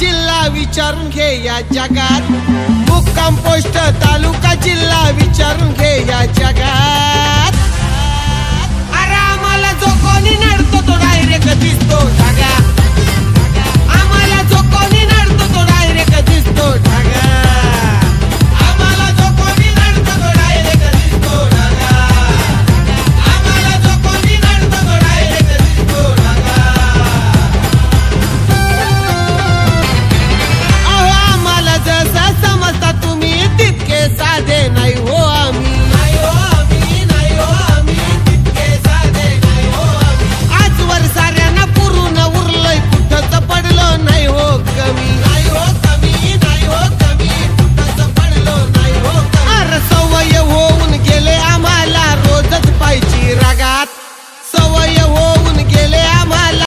जिल्हा विचारून घे या जगात. Book composter